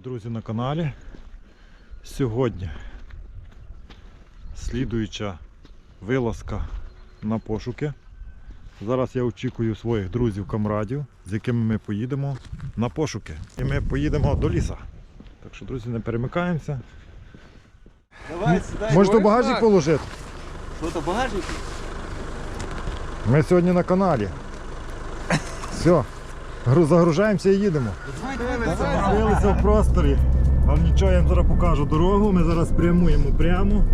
Вітаю, друзі, на каналі. Сьогодні слідуюча вилазка на пошуки. Зараз я очікую своїх друзів-камрадів, з якими ми поїдемо на пошуки. І ми поїдемо до ліса. Так що, друзі, не перемикаємося. Давай, сідай. Можете в багажник положити? Що то багажник? Ми сьогодні на каналі. Все, гру- загружаємося і їдемо. З'явилися в просторі. Вам нічого, я вам зараз покажу дорогу. Ми зараз прямуємо прямо,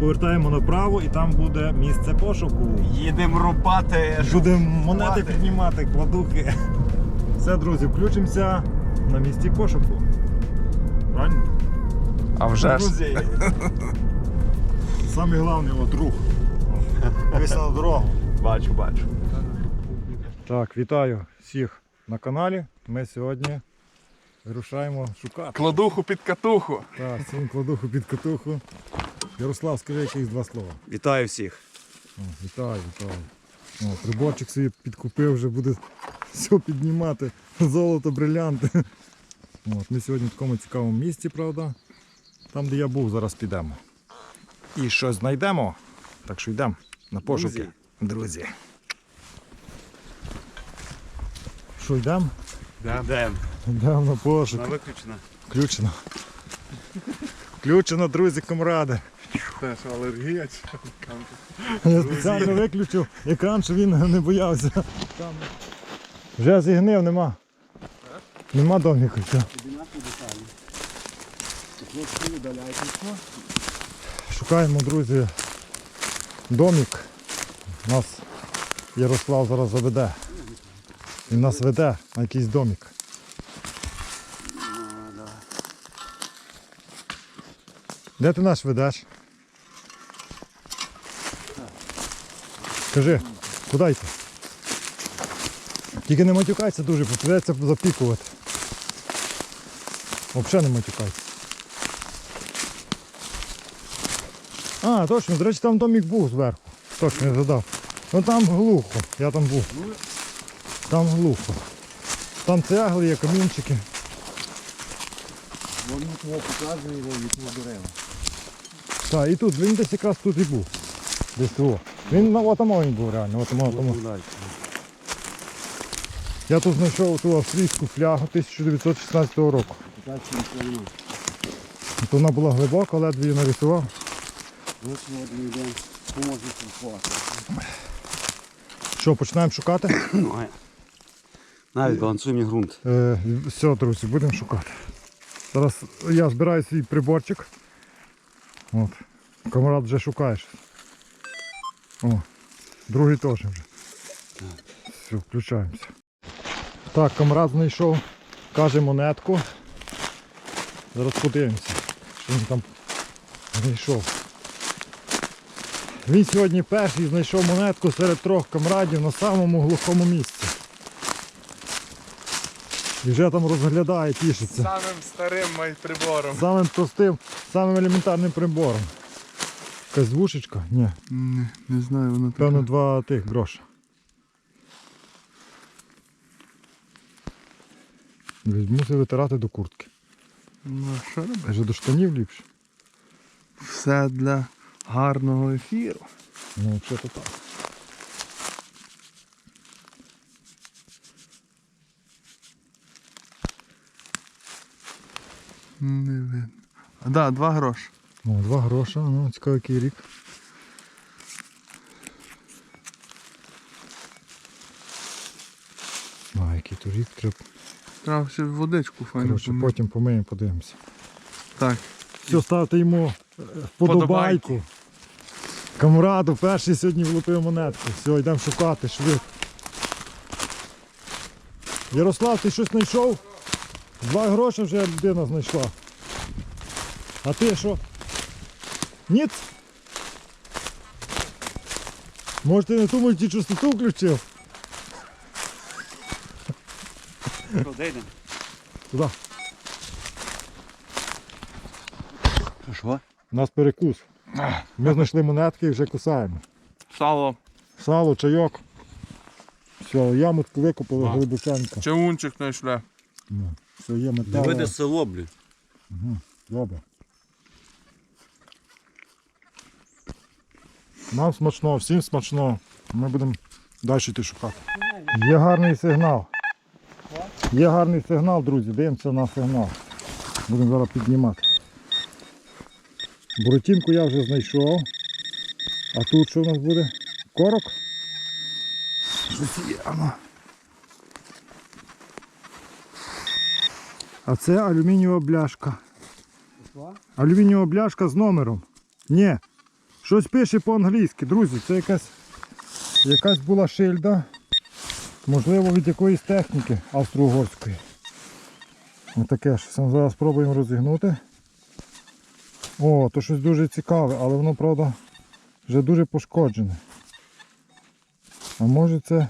повертаємо направо і там буде місце пошуку. Їдемо рубати. Будемо монети Шукати. піднімати, кладухи. Все, друзі, включимося на місці пошуку. Правильно? А вже ж. Друзі, Самий головний от друг. Вийшли на дорогу. бачу, бачу. Так, вітаю всіх на каналі. Ми сьогодні вирушаємо шукати. Кладуху під катуху. Так, всім кладуху під катуху. Ярослав, скажи якісь два слова. Вітаю всіх. О, вітаю, вітаю. О, приборчик собі підкупив, вже буде все піднімати. Золото, брилянти. От, ми сьогодні в такому цікавому місці, правда. Там, де я був, зараз підемо. І щось знайдемо. Так що йдемо на пошуки. Друзі. Друзі. Що йдемо? Йдемо. Йдемо на пошук. На виключено. Включено. Включено, друзі, комради. Це ж алергія. Я спеціально виключив екран, щоб він не боявся. Вже зігнив, нема. Нема доміку. Все. Шукаємо, друзі, домік. Нас Ярослав зараз заведе. Він нас веде на якийсь домік. Де ти нас ведеш? Скажи, куди йти? Тільки не матюкайся дуже, придеться запікувати. Взагалі не матюкайся. А, точно, до речі, там домик був зверху. Точно я згадав. Ну там глухо, я там був. Там глухо. Там цегли є, камінчики. Вони того показує від дерева. Так, і тут, він десь якраз тут і був. Десь того. Він на отамо він був реально, отамо, отамо. Я тут знайшов ту австрійську флягу 1916 року. От вона була глибока, ледве її нарисував. Що, починаємо шукати? Навіть балансуємо ґрунт. Е, все, друзі, будемо шукати. Зараз я збираю свій приборчик. От. Камарад вже шукає щось. О, другий теж вже. Все, включаємося. Так, камрад знайшов, каже монетку. Зараз подивимося, що він там знайшов. Він сьогодні перший знайшов монетку серед трьох камрадів на самому глухому місці. І вже там розглядає, тішиться. Самим старим май прибором. Самим простим, самим елементарним прибором. Якась звушечка? Ні. Не, не знаю, воно Певно, два тих гроша. Мусив витирати до куртки. Ну а що робити? Вже до штанів ліпше. Все для гарного ефіру. Ну, що то так. Не видно. А, да, два гроші. О, два гроша, ну, цікаво, який рік. А, який то рік треба. Треба ще водичку файно Коротше, помити. потім помиємо, подивимося. Так. Все, ставте йому е, вподобайку. Камраду, перший сьогодні влупив монетку. Все, йдемо шукати швидко. Ярослав, ти щось знайшов? Два гроші вже людина знайшла. А ти що? Ніц? Може ти не ту мультичастоту включив? Що, йдемо? Туди. Що? У нас перекус. Ми знайшли монетки і вже кусаємо. Сало, Сало, чайок. Все, яму викопали глибоченько. чавунчик знайшли. Все, є метал. село, блін. Добре. Нам смачно, всім смачно. Ми будемо далі йти шукати. Є гарний сигнал. Є гарний сигнал, друзі. Дивимося на сигнал. Будемо зараз піднімати. Буратінку я вже знайшов. А тут що у нас буде? Корок? Є, А це алюмінієва бляшка. Алюмінієва бляшка з номером. Ні. Щось пише по-англійськи, друзі. Це якась, якась була шильда. Можливо, від якоїсь техніки австро-угорської. Отаке ж. Зараз спробуємо розігнути. О, то щось дуже цікаве, але воно, правда, вже дуже пошкоджене. А може це.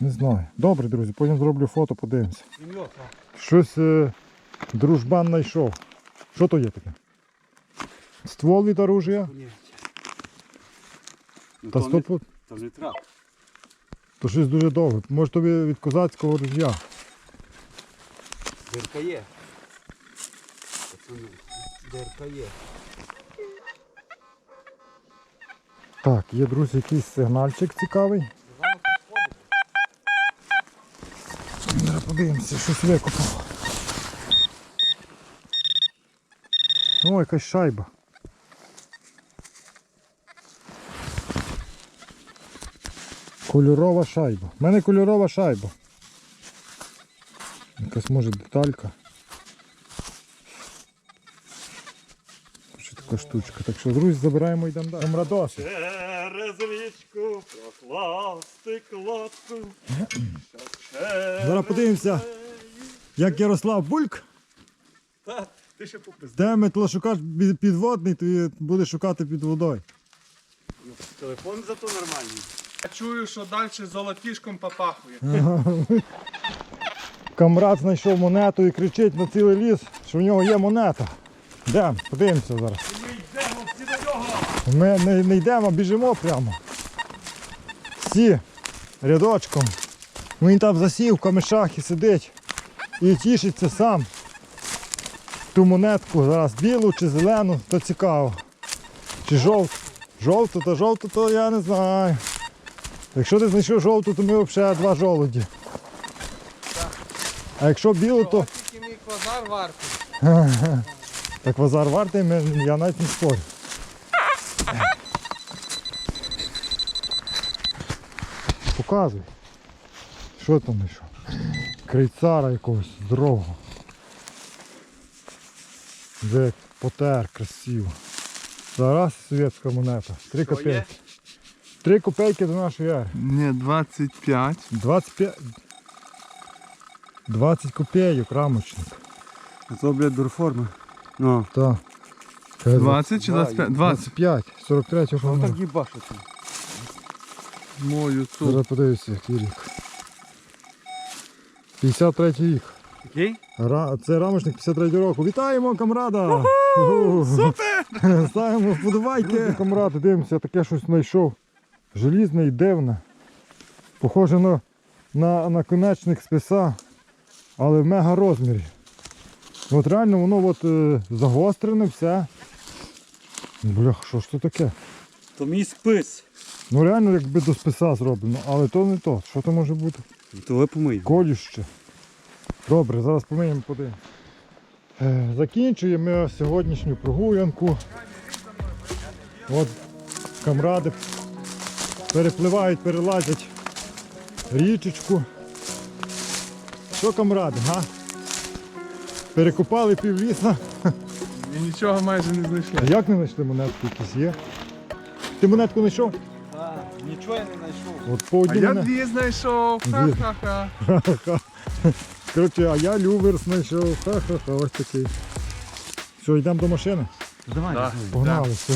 Не знаю. Добре, друзі, потім зроблю фото, подивимося. Щось е, дружбан знайшов. Що то є таке? Ствол від оружия? Ну, Та то, не, стоп, то не трап. то щось дуже довге. Може тобі від козацького ружья. Дирка є. Пацани, Дирка є. Так, є, друзі, якийсь сигнальчик цікавий. Зараз подивимося, щось викопав. О, якась шайба. Кольорова шайба. У мене кольорова шайба. Якась може деталька. Така штучка. Так що, друзі, забираємо і йдемо далі. Камрадоси. Через річку прокласти кладку. Зараз подивимося, як Ярослав Бульк. Та, ти ще попиз. Де метлошукач під- підводний, то і буде шукати під водою. Телефон зато нормальний. Я чую, що далі золотішком попахує. Камрад знайшов монету і кричить на цілий ліс, що в нього є монета. Йдемо, подивимося зараз. Ми йдемо всі до нього. Ми не, не йдемо, а біжимо прямо. Всі рядочком. Він там засів в камешах і сидить. І тішиться сам. Ту монетку зараз білу чи зелену, то цікаво. Чи жовту. Жовту, то жовту, то я не знаю. Якщо ти знайшов жовту, то ми взагалі два жолуді. А якщо білу, то Тільки мій квазар вартий. так базар вартий, я навіть не спорю. Показуй. Що там знайшов? Крейцара якогось здорового. Де потер, красиво. Зараз совєтська монета. Три Що копійки. Три копійки до нашої ери. Ні, 25. 25. 20 копійок рамочник. А то, блядь, дурформи. Ну, Так. 20 чи 25? 20. 25. 43 ну так їбашиться. Мою цу. Зараз подивися, який рік. 53 рік. Який? Ра... Це рамочник 53 року. Вітаємо, камрада! Супер! Ставимо вподобайки. Камради, дивимося, таке щось знайшов. Желізне і дивне. Похоже на, на наконечник списа, але в мега розмірі. От реально воно от, е, загострене все. Блях, що ж це таке? То мій спис. Ну реально якби до списа зроблено, але то не то. Що то може бути? То ви помий. Колюще. Добре, зараз помиємо подивимось. Е, Закінчуємо сьогоднішню прогулянку. От камради перепливають, перелазять річечку. Що камради, га? Перекопали півліса. І нічого майже не знайшли. А як не знайшли монетки якісь є? Ти монетку знайшов? Нічого я не знайшов. От по А одній я монет- дві знайшов. Дві. Ха-ха-ха. Ха-ха. Коротше, а я лювер знайшов. Ха-ха-ха, ось такий. Все, йдемо до машини. Давай, Да. Погнали, все.